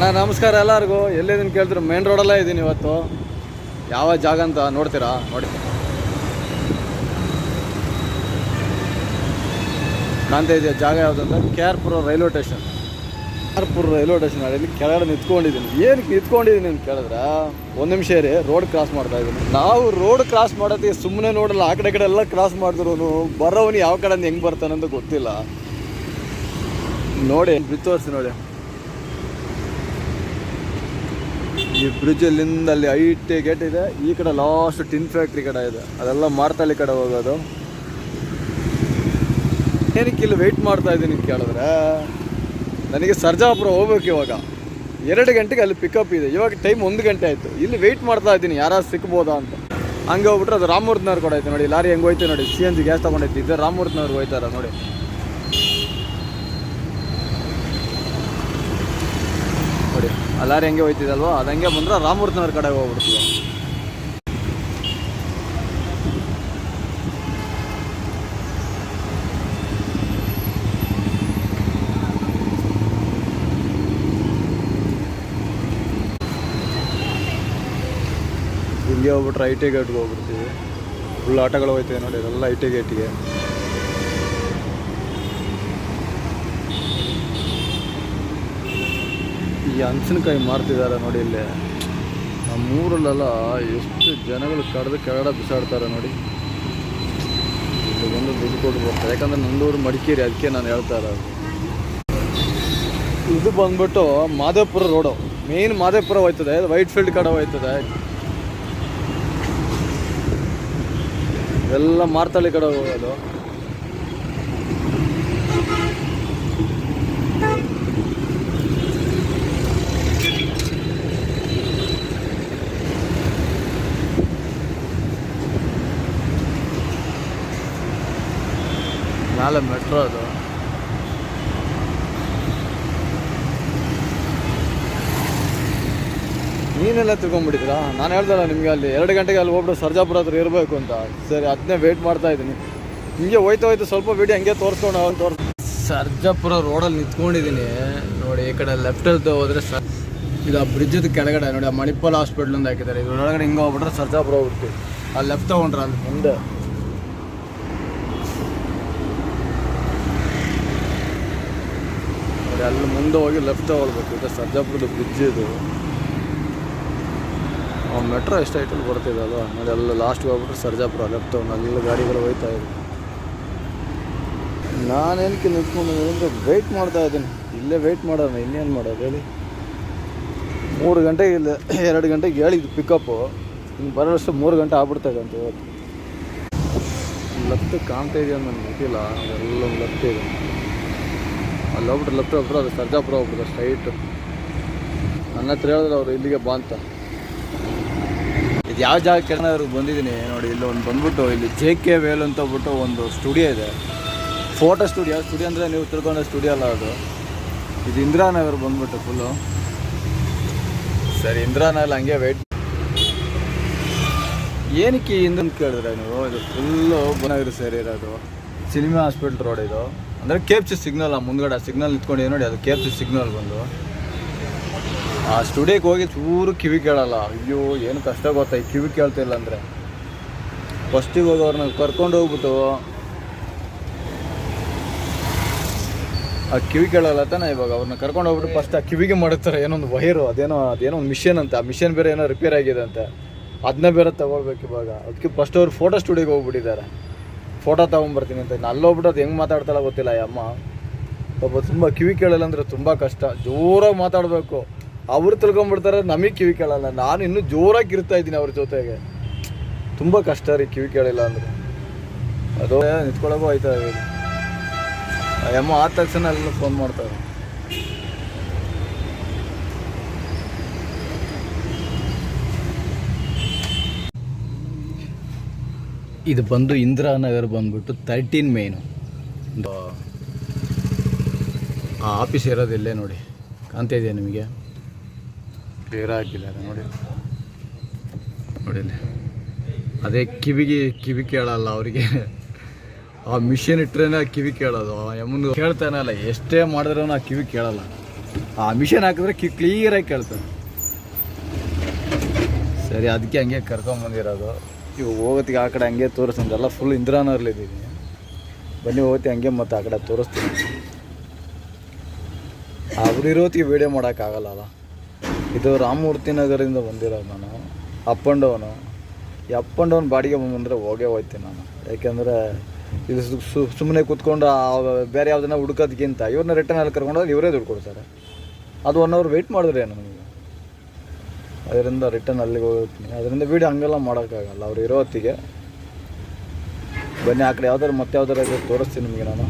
ನಮಸ್ಕಾರ ಎಲ್ಲರಿಗೂ. ಎಲ್ಲಿದ್ದೀನಿ ಕೇಳ್ತೀರ ಮೇನ್ ರೋಡಲ್ಲೇ ಇದ್ದೀನಿ ಇವತ್ತು. ಯಾವ ಜಾಗ ಅಂತ ನೋಡ್ತೀರಾ? ನೋಡಿ. ಕಾಣ್ತಾ ಇದೆಯಾ? ಜಾಗ ಯಾವುದಂದ್ರೆ K R Pura railway station. K R Pura railway station ಅಲ್ಲಿ ಕೆಳಗಡೆ ನಿಂತ್ಕೊಂಡಿದ್ದೀನಿ. ಏನಕ್ಕೆ ನಿಂತ್ಕೊಂಡಿದ್ದೀನಿ ಅಂತ ಕೇಳಿದ್ರೆ? ಒಂದು ನಿಮಿಷ ರೀ ರೋಡ್ ಕ್ರಾಸ್ ಮಾಡ್ತಾ ಇದ್ದೀನಿ ನಾವು ರೋಡ್ ಕ್ರಾಸ್ ಮಾಡೋದಕ್ಕೆ ಸುಮ್ಮನೆ ನೋಡಲ್ಲ, ಆ ಕಡೆ ಕಡೆ ಎಲ್ಲ ಕ್ರಾಸ್ ಮಾಡಿದ್ರು ಬರೋವನು ಯಾವ ಕಡೆಯಿಂದ ಹೆಂಗೆ ಬರ್ತಾನಂತ ಗೊತ್ತಿಲ್ಲ. ನೋಡಿ ಬಿತ್ತೋರ್ಸಿ ತೋರಿಸಿ ನೋಡಿ. ಈ ಬ್ರಿಡ್ಜ್ ಅಲ್ಲಿ ಐಟಿ ಗೇಟ್ ಇದೆ. ಈ ಕಡೆ ಲಾಸ್ಟ್ ಟಿನ್ ಫ್ಯಾಕ್ಟ್ರಿ ಕಡೆ ಇದೆ. ಅದೆಲ್ಲ ಮಾರ್ತಳ್ಳಿ ಕಡೆ ಹೋಗೋದು. ಏನಕ್ಕೆ ಇಲ್ಲಿ ವೆಯ್ಟ್ ಮಾಡ್ತಾ ಇದ್ದೀನಿ ಕೇಳಿದ್ರೆ, ನನಗೆ ಸರ್ಜಾಪುರ ಹೋಗ್ಬೇಕು ಇವಾಗ. ಎರಡು ಗಂಟೆಗೆ ಅಲ್ಲಿ ಪಿಕಪ್ ಇದೆ. ಇವಾಗ ಟೈಮ್ ಒಂದು ಗಂಟೆ ಆಯಿತು. ಇಲ್ಲಿ ವೆಯ್ಟ್ ಮಾಡ್ತಾ ಇದ್ದೀನಿ ಯಾರು ಸಿಕ್ಬೋದಾ ಅಂತ. ಹಂಗೆ ಹೋಗ್ಬಿಟ್ರೆ ಅದು ರಾಮಮೂರ್ತಿನವ್ರು ಕೂಡ ಐತೆ ನೋಡಿ. ಲಾರಿ ಹೆಂಗೆ ಹೋಯ್ತು ನೋಡಿ. ಸಿ ಎನ್ ಜಿ ಗ್ಯಾಸ್ ತೊಗೊಂಡೈತಿ ಇದು ರಾಮೂರ್ತ್ನವ್ರಿಗೆ ಹೋಯ್ತಾರ ನೋಡಿ. ನೋಡಿ ಆ ಲಾರಿ ಹೆಂಗೆ ಹೋಯ್ತಿದಲ್ವ? ಅದು ಹಂಗೆ ಬಂದ್ರೆ ರಾಮಮೂರ್ತಿನವ್ರ ಕಡೆ ಹೋಗ್ಬಿಡ್ತೀವಿ. ಹಿಂಗೆ ಹೋಗ್ಬಿಟ್ರೆ ಐ ಟಿ ಗೇಟ್ಗೆ ಹೋಗ್ಬಿಡ್ತೀವಿ. ಫುಲ್ ಆಟೋಗಳು ಹೋಯ್ತೀವಿ ನೋಡಿ, ಎಲ್ಲ ಐ ಟಿ ಗೇಟಿಗೆ. ಈ ಹಂಚಿನಕಾಯಿ ಮಾರ್ತಿದ್ದಾರೆ ನೋಡಿ ಇಲ್ಲಿ. ನಮ್ಮೂರಲ್ಲೆಲ್ಲ ಎಷ್ಟು ಜನಗಳು ಕಡ್ದು ಕೆಳಗಡ ಬಿಸಾಡ್ತಾರೆ ನೋಡಿ. ಇಲ್ಲಿ ಬಂದು ದುಡ್ಡು ಕೊಟ್ಟು ಬರ್ತಾರೆ. ಯಾಕಂದ್ರೆ ನಂದೂರು ಮಡಿಕೇರಿ, ಅದಕ್ಕೆ ನಾನು ಹೇಳ್ತಾ ಇರೋದು. ಇದು ಬಂದ್ಬಿಟ್ಟು ಮಾದೇಪುರ ರೋಡು ಮೇನ್ ಮಾದೇಪುರ ಹೋಯ್ತದೆ ವೈಟ್ ಫೀಲ್ಡ್ ಕಡೆ ಹೋಯ್ತದೆ. ಎಲ್ಲ ಮಾರ್ತಳ್ಳಿ ಕಡೆ ಹೋಗೋದು. ಮೇಲೆ ಮೆಟ್ರೋ ಅದು. ನೀನೆಲ್ಲ ತಿಳ್ಕೊಂಬಿಟ್ಟಿದ್ರಾ ನಾನು ಹೇಳ್ದಲ್ಲ ನಿಮಗೆ ಅಲ್ಲಿ ಎರಡು ಗಂಟೆಗೆ ಅಲ್ಲಿ ಹೋಗ್ಬಿಟ್ಟು ಸರ್ಜಾಪುರ ಹತ್ರ ಇರಬೇಕು ಅಂತ. ಸರಿ ಅದನ್ನೇ ವೇಟ್ ಮಾಡ್ತಾ ಇದ್ದೀನಿ. ಹಿಂಗೆ ಹೋಯ್ತಾ ಹೋಯ್ತು ಸ್ವಲ್ಪ ವಿಡಿಯೋ ಹಂಗೆ ತೋರಿಸ್ಕೊಂಡು ಅವ್ನು ತೋರಿಸ್ ಸರ್ಜಾಪುರ ರೋಡಲ್ಲಿ ನಿಂತ್ಕೊಂಡಿದ್ದೀನಿ. ನೋಡಿ ಈ ಕಡೆ ಲೆಫ್ಟಲ್ಲಿ ಹೋದರೆ ಸರ್ ಇದು ಆ ಬ್ರಿಡ್ಜದ ಕೆಳಗಡೆ ನೋಡಿ ಆ ಮಣಿಪಾಲ್ ಹಾಸ್ಪಿಟ್ಲಿಂದ ಹಾಕಿದ್ದಾರೆ. ಇದು ಒಳಗಡೆ ಹಿಂಗೆ ಹೋಗ್ಬಿಟ್ರೆ ಸರ್ಜಾಪುರ ಹೋಗ್ಬಿಡ್ತೀವಿ. ಆ ಲೆಫ್ಟ್ ತೊಗೊಂಡ್ರೆ ಅಲ್ಲಿ? ಮುಂದೆ. ನೋಡಿ ಅಲ್ಲಿ ಮುಂದೆ ಹೋಗಿ ಲೆಫ್ಟ್ ತಗೊಳ್ಬೇಕು ಇದು ಸರ್ಜಾಪುರದ ಬ್ರಿಡ್ಜ್ ಇದು. ಮೆಟ್ರೋ ಎಷ್ಟು ಐಟಲ್ ಬರ್ತಿದೆ ಅಲ್ವಾ ನೋಡಿ ಎಲ್ಲ ಲಾಸ್ಟ್ಗೆ ಹೋಗ್ಬಿಟ್ರೆ ಸರ್ಜಾಪುರ ಲೆಫ್ಟ್ ತಗೊಂಡು ಅಲ್ಲಿ ಗಾಡಿಗಳು ಹೋಯ್ತಾ ಇದೆ. ನಾನೇನಕ್ಕೆ ನಿಂತ್ಕೊಂಡು ಅಂದರೆ ವೆಯ್ಟ್ ಮಾಡ್ತಾ ಇದ್ದೀನಿ. ಇಲ್ಲೇ ವೆಯ್ಟ್ ಮಾಡೋಣ, ಇನ್ನೇನು ಮಾಡೋದು ಹೇಳಿ. ಮೂರು ಗಂಟೆಗೆ ಇಲ್ಲ, ಎರಡು ಗಂಟೆಗೆ ಹೇಳಿದ್ದು ಪಿಕಪ್ಪು ಇನ್ನು ಬರೋಷ್ಟು ಮೂರು ಗಂಟೆ ಆಗ್ಬಿಡ್ತಾಯಿದೆ ಅಂತ ಇವತ್ತು ಲತ್ತು ಕಾಣ್ತಾ ಇದೆಯಾ ನನಗೆ ಗೊತ್ತಿಲ್ಲ. ಅದೆಲ್ಲ ಇದೆ. ಅಲ್ಲಿ ಹೋಗ್ಬಿಟ್ರೆ ಲೆಫ್ಟ್ ಹೋಗ್ಬಿಟ್ರೆ ಅದು ಸರ್ಜಾಪುರ ಹೋಗ್ಬಿಡ್ತಾರೆ ಸ್ಟ್ರೈಟ್ ನನ್ನ ಹತ್ರ ಹೇಳಿದ್ರೆ ಅವ್ರು, ಇಲ್ಲಿಗೆ ಬಾ ಅಂತ. ಇದು ಯಾವ ಜಾಗ ಕೆಳನವ್ರಿಗೆ ಬಂದಿದ್ದೀನಿ. ನೋಡಿ, ಇಲ್ಲಿ ಒಂದು ಬಂದ್ಬಿಟ್ಟು, ಇಲ್ಲಿ ಜೆ ಕೆ ವೇಲ್ ಅಂತ ಹೋಗ್ಬಿಟ್ಟು ಒಂದು ಸ್ಟುಡಿಯೋ ಇದೆ. ಫೋಟೋ ಸ್ಟುಡಿಯೋ ಸ್ಟುಡಿಯೋ ಅಂದರೆ ನೀವು ತಿಳ್ಕೊಂಡ ಸ್ಟುಡಿಯೋ ಅಲ್ಲ ಅದು. ಇದು ಇಂದಿರಾನಗರ್ ಬಂದ್ಬಿಟ್ಟು ಫುಲ್ಲು ಸರಿ ಇಂದಿರಾನಗರ್ ಹಂಗೆ ವೆಯ್ಟ್ ಏನಕ್ಕೆ ಹಿಂದಂತ ಕೇಳಿದ್ರೆ ನೀವು? ಇದು ಫುಲ್ಲು ಸರಿ ಸೇರಿರೋದು. ಸಿನಿಮಾ ಹಾಸ್ಪಿಟ್ಲ್ ರೋಡ್ ಇದು. ಅಂದರೆ ಎಫ್ ಸಿ ಸಿಗ್ನಲ್, ಆ ಮುಂದ್ಗಡೆ ಸಿಗ್ನಲ್ ನಿಂತ್ಕೊಂಡಿದೆ ನೋಡಿ, ಅದು ಸಿ ಸಿಗ್ನಲ್ ಬಂದು. ಆ ಸ್ಟುಡಿಯೋಗೆ ಹೋಗಿ ಚೂರು ಕಿವಿ ಕೇಳಲ್ಲ. ಅಯ್ಯೋ, ಏನು ಕಷ್ಟ ಗೊತ್ತಾ, ಈ ಕಿವಿ ಕೇಳ್ತಿಲ್ಲ ಅಂದರೆ. ಫಸ್ಟಿಗೆ ಹೋಗೋರ್ನ ಕರ್ಕೊಂಡು ಹೋಗ್ಬಿಟ್ಟು, ಆ ಕಿವಿ ಕೇಳಲ್ಲ ತಾನೆ ಇವಾಗ. ಅವ್ರನ್ನ ಕರ್ಕೊಂಡು ಹೋಗ್ಬಿಟ್ಟು ಫಸ್ಟ್ ಆ ಕಿವಿಗೆ ಮಾಡುತ್ತಾರೆ. ಏನೋ ಒಂದು ವೈರು, ಅದೇನೋ ಅದೇನೋ ಒಂದು ಮಿಷನ್ ಅಂತ. ಆ ಮಿಷನ್ ಬೇರೆ ಏನೋ ರಿಪೇರ್ ಆಗಿದೆ ಅಂತೆ. ಅದನ್ನ ಬೇರೆ ತಗೊಳ್ಬೇಕು ಇವಾಗ. ಅದಕ್ಕೆ ಫಸ್ಟ್ ಅವ್ರು ಫೋಟೋ ಸ್ಟುಡಿಯೋಗೆ ಹೋಗ್ಬಿಟ್ಟಿದ್ದಾರೆ. ಫೋಟೋ ತೊಗೊಂಬರ್ತೀನಿ ಅಂತ. ಅಲ್ಲೋಗ್ಬಿಟ್ಟು ಅದು ಹೆಂಗೆ ಮಾತಾಡ್ತಾಳ ಗೊತ್ತಿಲ್ಲ ಅಮ್ಮ. ಒಬ್ಬ ತುಂಬ ಕಿವಿ ಕೇಳಲ್ಲ ಅಂದರೆ ತುಂಬ ಕಷ್ಟ. ಜೋರಾಗಿ ಮಾತಾಡಬೇಕು. ಅವ್ರು ತಿಳ್ಕೊಂಬಿಡ್ತಾರೆ, ನಮಗೆ ಕಿವಿ ಕೇಳಲ್ಲ. ನಾನು ಇನ್ನೂ ಜೋರಾಗಿ ಇರ್ತಾ ಇದ್ದೀನಿ ಅವ್ರ ಜೊತೆಗೆ. ತುಂಬ ಕಷ್ಟ ರೀ ಕಿವಿ ಕೇಳಿಲ್ಲ ಅಂದರೆ. ಅದು ನಿಂತ್ಕೊಳ್ಳೋಕ್ಕೂ ಆಯ್ತಾ ಅಮ್ಮ ಆದ ತಕ್ಷಣ ಅಲ್ಲಿ ಫೋನ್ ಮಾಡ್ತಾರೆ ಇದು ಬಂದು ಇಂದಿರಾನಗರ್ ಬಂದ್ಬಿಟ್ಟು ತರ್ಟೀನ್ ಮೇನು ಆ ಆಫೀಸ್ ಇರೋದು ಇಲ್ಲೇ ನೋಡಿ. ಕಾಣ್ತಾ ಇದೆಯಾ ನಿಮಗೆ? ಕ್ಲಿಯರ್ ಹಾಕಿದ್ದಾರೆ ನೋಡಿ. ನೋಡಿ ಅದೇ ಕಿವಿಗೆ ಕಿವಿ ಕೇಳಲ್ಲ ಅವರಿಗೆ. ಆ ಮಿಷಿನ್ ಇಟ್ರೇನೆ ಕಿವಿ ಕೇಳೋದು. ಆ ಯಮ್ಮನ ಕೇಳ್ತಾನೆ ಅಲ್ಲ, ಎಷ್ಟೇ ಮಾಡಿದ್ರೂ ಆ ಕಿವಿ ಕೇಳಲ್ಲ. ಆ ಮಿಷನ್ ಹಾಕಿದ್ರೆ ಕಿ ಕ್ಲಿಯರಾಗಿ ಕೇಳ್ತಾನೆ. ಸರಿ, ಅದಕ್ಕೆ ಹಂಗೆ ಕರ್ಕೊಂಬಂದಿರೋದು. ಇವಾಗ ಹೋಗೋತ್ತಿಗೆ ಆ ಕಡೆ ಹಂಗೆ ತೋರಿಸ್ತೀನಿ. ಎಲ್ಲ ಫುಲ್ ಇಂದ್ರಾನರ್ಲಿದ್ದೀನಿ ಬನ್ನಿ ಹೋಗ್ತಿ ಹಂಗೆ ಮತ್ತು ಆ ಕಡೆ ತೋರಿಸ್ತೀನಿ. ಅವ್ರು ಇರೋತ್ತಿಗೆ ವೀಡಿಯೋ ಮಾಡೋಕ್ಕಾಗಲ್ಲ ಇದು ರಾಮಮೂರ್ತಿ ನಗರದಿಂದ ಬಂದಿರೋದು ನಾನು. ಅಪ್ ಆ್ಯಂಡ್ ಡೌನು ಈ ಅಪ್ ಆ್ಯಂಡ್ ಡೌನ್ ಬಾಡಿಗೆ ಬಂದರೆ ಹೋಗೇ ಹೋಯ್ತೀನಿ ನಾನು. ಯಾಕೆಂದರೆ ಇದು ಸುಮ್ಮನೆ ಕೂತ್ಕೊಂಡು ಬೇರೆ ಯಾವುದನ್ನ ಹುಡುಕೋದಕ್ಕಿಂತ ಇವ್ರನ್ನ ರಿಟರ್ನ್ ಅಲ್ಲಿ ಕರ್ಕೊಂಡೋಗಿ ಇವರೇ ದುಡ್ಡು ಕೊಡ್ತಾರೆ. ಅದು ಒನ್ ಅವರ್ ವೆಯ್ಟ್ ಮಾಡಿದ್ರೆ ನನಗೆ ಅದರಿಂದ ರಿಟರ್ನ್ ಅಲ್ಲಿಗೆ ಹೋಗ್ತೀನಿ. ಅದರಿಂದ ವೀಡಿಯೋ ಹಂಗೆಲ್ಲ ಮಾಡೋಕ್ಕಾಗಲ್ಲ. ಅವ್ರು ಇರೋ ಹೊತ್ತಿಗೆ. ಬನ್ನಿ, ಆ ಕಡೆ ಯಾವ್ದಾದ್ರು ಮತ್ತೆ ಯಾವ್ದಾರು ತೋರಿಸ್ತೀನಿ ನಿಮಗೆ ನಾನು.